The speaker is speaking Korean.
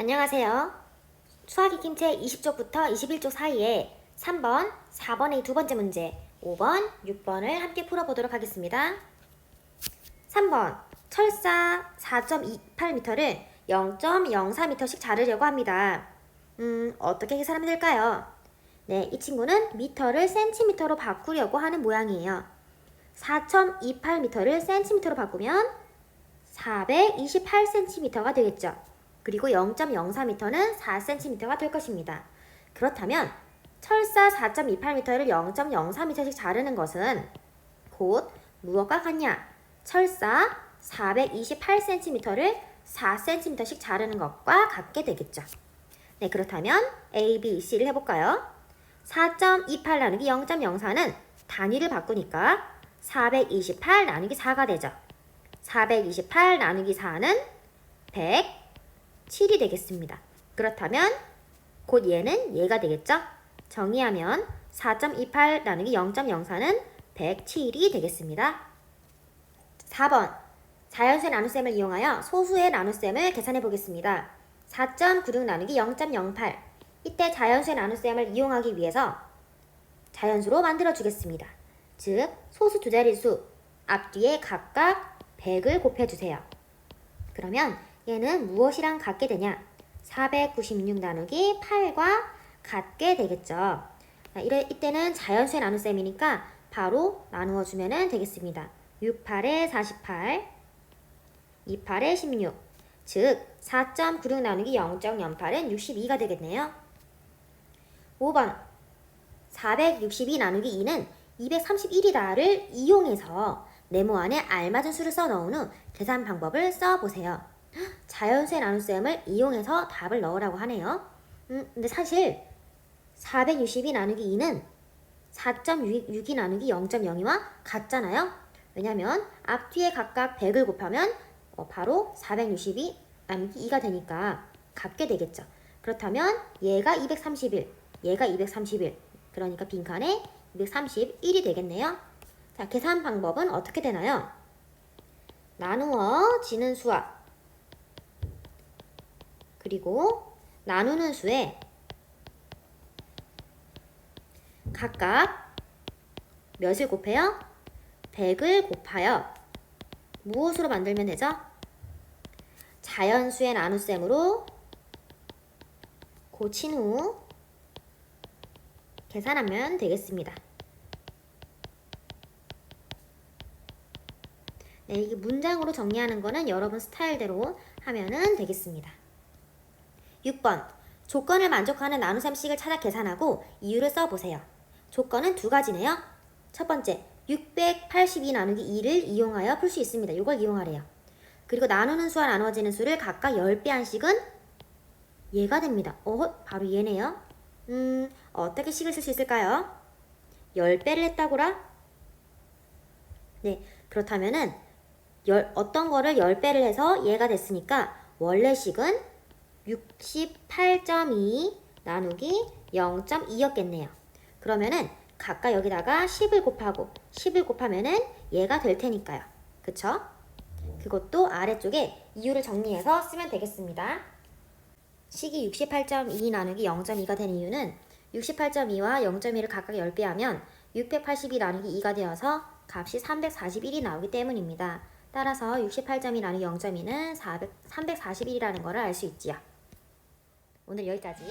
안녕하세요. 수학이 김체 20쪽부터 21쪽 사이에 3번, 4번의 두 번째 문제, 5번, 6번을 함께 풀어보도록 하겠습니다. 3번, 철사 4.28m를 0.04m씩 자르려고 합니다. 음, 어떻게 계산하면 될까요? 네, 이 친구는 미터를 센티미터로 바꾸려고 하는 모양이에요. 4.28m를 센티미터로 바꾸면 428cm가 되겠죠. 그리고 0.04m는 4cm가 될 것입니다. 그렇다면 철사 4.28m를 0.04m씩 자르는 것은 곧 무엇과 같냐? 철사 428cm를 4cm씩 자르는 것과 같게 되겠죠. 네, 그렇다면 A, B, C를 해볼까요? 4.28 나누기 0.04는 단위를 바꾸니까 428 나누기 4가 되죠. 428 나누기 4는 107이 되겠습니다. 그렇다면 곧 얘는 얘가 되겠죠? 정의하면 4.28 나누기 0.04는 107이 되겠습니다. 4번 자연수의 나눗셈을 이용하여 소수의 나눗셈을 계산해 보겠습니다. 4.96 나누기 0.08 이때 자연수의 나눗셈을 이용하기 위해서 자연수로 만들어 주겠습니다. 즉 소수 두 자릿수 앞뒤에 각각 100을 곱해주세요. 그러면 얘는 무엇이랑 같게 되냐? 496 나누기 8과 같게 되겠죠. 자, 이래, 이때는 자연수의 나눗셈이니까 바로 나누어 주면 되겠습니다. 6, 8에 48, 2, 8에 16. 즉, 4.96 나누기 0.08은 62가 되겠네요. 5번. 462 나누기 2는 231이다를 이용해서 네모 안에 알맞은 수를 써 넣은 후 계산 방법을 써보세요. 자연수의 나눗셈을 이용해서 답을 넣으라고 하네요. 음, 근데 사실 462 나누기 2는 4.62 나누기 0.02와 같잖아요. 왜냐면 앞뒤에 각각 100을 곱하면 어, 바로 462 나누기 2가 되니까 같게 되겠죠. 그렇다면 얘가 231, 얘가 231. 그러니까 빈칸에 231이 되겠네요. 자, 계산 방법은 어떻게 되나요? 나누어 지는 수와 그리고 나누는 수에 각각 몇을 곱해요? 100을 곱하여 무엇으로 만들면 되죠? 자연수의 나눗셈으로 고친 후 계산하면 되겠습니다. 네, 이게 문장으로 정리하는 거는 여러분 스타일대로 하면은 되겠습니다. 6번. 조건을 만족하는 나눗셈식을 찾아 계산하고 이유를 써보세요. 조건은 두 가지네요. 첫 번째, 682 나누기 2를 이용하여 풀 수 있습니다. 이걸 이용하래요. 그리고 나누는 수와 나누어지는 수를 각각 10배 한씩은 얘가 됩니다. 어, 바로 얘네요. 음, 어떻게 식을 쓸 수 있을까요? 10배를 했다고라? 네, 그렇다면은 열, 어떤 거를 10배를 해서 얘가 됐으니까 원래 식은 68.2 나누기 0.2였겠네요. 그러면은 각각 여기다가 10을 곱하고 10을 곱하면은 얘가 될 테니까요. 그쵸? 그것도 아래쪽에 이유를 정리해서 쓰면 되겠습니다. 식이 68.2 나누기 0.2가 되는 이유는 68.2와 0.2를 각각 10배 하면 682 나누기 2가 되어서 값이 341이 나오기 때문입니다. 따라서 68.2 나누기 0.2는 400, 341이라는 것을 알 수 있지요. 오늘 여기까지.